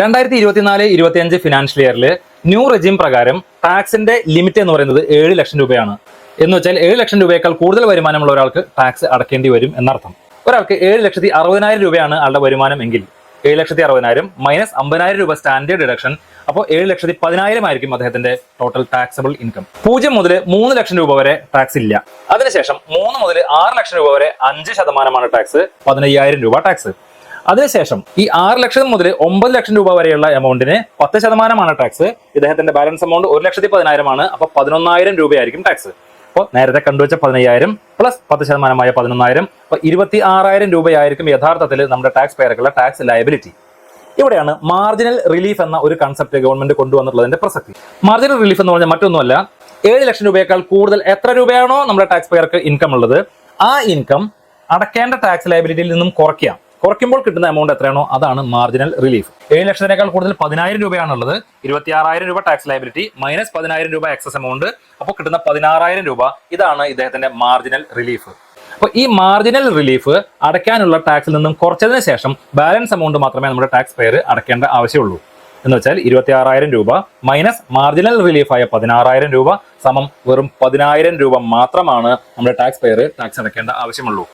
രണ്ടായിരത്തി ഇരുപത്തിനാല് ഇരുപത്തിയഞ്ച് ഫിനാൻഷ്യൽ ഇയറിൽ ന്യൂ റെജിം പ്രകാരം ടാക്സിന്റെ ലിമിറ്റ് എന്ന് പറയുന്നത് ഏഴ് ലക്ഷം രൂപയാണ്. എന്ന് വെച്ചാൽ ഏഴ് ലക്ഷം രൂപയേക്കാൾ കൂടുതൽ വരുമാനമുള്ള ഒരാൾക്ക് ടാക്സ് അടക്കേണ്ടി വരും എന്നർത്ഥം. ഒരാൾക്ക് ഏഴ് ലക്ഷത്തി അറുപതിനായിരം രൂപയാണ് ആളുടെ വരുമാനം എങ്കിൽ ഏഴ് ലക്ഷത്തി അറുപതിനായിരം മൈനസ് അമ്പതിനായിരം രൂപ സ്റ്റാൻഡേർഡ് ഡിഡക്ഷൻ അപ്പോൾ ഏഴ് ലക്ഷത്തി പതിനായിരം ആയിരിക്കും അദ്ദേഹത്തിന്റെ ടോട്ടൽ ടാക്സബിൾ ഇൻകം പൂജ്യം മുതൽ മൂന്ന് ലക്ഷം രൂപ വരെ ടാക്സ് ഇല്ല. അതിനുശേഷം മൂന്ന് മുതൽ ആറ് ലക്ഷം രൂപ വരെ അഞ്ച് ശതമാനമാണ് ടാക്സ് പതിനയ്യായിരം രൂപ ടാക്സ് അതിനുശേഷം ഈ ആറ് ലക്ഷം മുതൽ ഒമ്പത് ലക്ഷം രൂപ വരെയുള്ള എമൗണ്ടിന് പത്ത് ശതമാനമാണ് ടാക്സ് ഇദ്ദേഹത്തിന്റെ ബാലൻസ് എമൗണ്ട് ഒരു ലക്ഷത്തി പതിനായിരമാണ്. അപ്പൊ പതിനൊന്നായിരം രൂപയായിരിക്കും ടാക്സ് അപ്പോൾ നേരത്തെ കണ്ടുവച്ച പതിനയ്യായിരം പ്ലസ് പത്ത് ശതമാനമായ പതിനൊന്നായിരം. അപ്പൊ ഇരുപത്തി ആറായിരം രൂപയായിരിക്കും യഥാർത്ഥത്തിൽ നമ്മുടെ ടാക്സ് പേർക്കുള്ള ടാക്സ് ലയബിലിറ്റി ഇവിടെയാണ് മാർജിനൽ റിലീഫ് എന്ന ഒരു കൺസെപ്റ്റ് ഗവൺമെന്റ് കൊണ്ടുവന്നിട്ടുള്ളതിന്റെ പ്രസക്തി. മാർജിനൽ റിലീഫ് എന്ന് പറഞ്ഞാൽ മറ്റൊന്നുമല്ല ഏഴ് ലക്ഷം രൂപയേക്കാൾ കൂടുതൽ എത്ര രൂപയാണോ നമ്മുടെ ടാക്സ് പേർക്ക് ഇൻകം ഉള്ളത് ആ ഇൻകം അടക്കേണ്ട ടാക്സ് ലയബിലിറ്റിയിൽ നിന്നും കുറയ്ക്കാം. കുറയ്ക്കുമ്പോൾ കിട്ടുന്ന എമൗണ്ട് എത്രയാണോ അതാണ് മാർജിനൽ റിലീഫ് ഏഴ് ലക്ഷത്തിനേക്കാൾ കൂടുതൽ പതിനായിരം രൂപയാണുള്ളത്. ഇരുപത്തി ആറായിരം രൂപ ടാക്സ് ലയബിലിറ്റി മൈനസ് പതിനായിരം രൂപ എക്സസ് എമൗണ്ട് അപ്പോൾ കിട്ടുന്ന പതിനാറായിരം രൂപ ഇതാണ് ഇദ്ദേഹത്തിന്റെ മാർജിനൽ റിലീഫ് അപ്പോൾ ഈ മാർജിനൽ റിലീഫ് അടയ്ക്കാനുള്ള ടാക്സിൽ നിന്നും കുറച്ചതിന് ശേഷം ബാലൻസ് എമൗണ്ട് മാത്രമേ നമ്മുടെ ടാക്സ് പെയർ അടയ്ക്കേണ്ട ആവശ്യമുള്ളൂ. എന്ന് വെച്ചാൽ ഇരുപത്തി ആറായിരം രൂപ മൈനസ് മാർജിനൽ റിലീഫായ പതിനാറായിരം രൂപ സമം വെറും പതിനായിരം രൂപ മാത്രമാണ് നമ്മുടെ ടാക്സ് പെയർ ടാക്സ് അടയ്ക്കേണ്ട ആവശ്യമുള്ളൂ.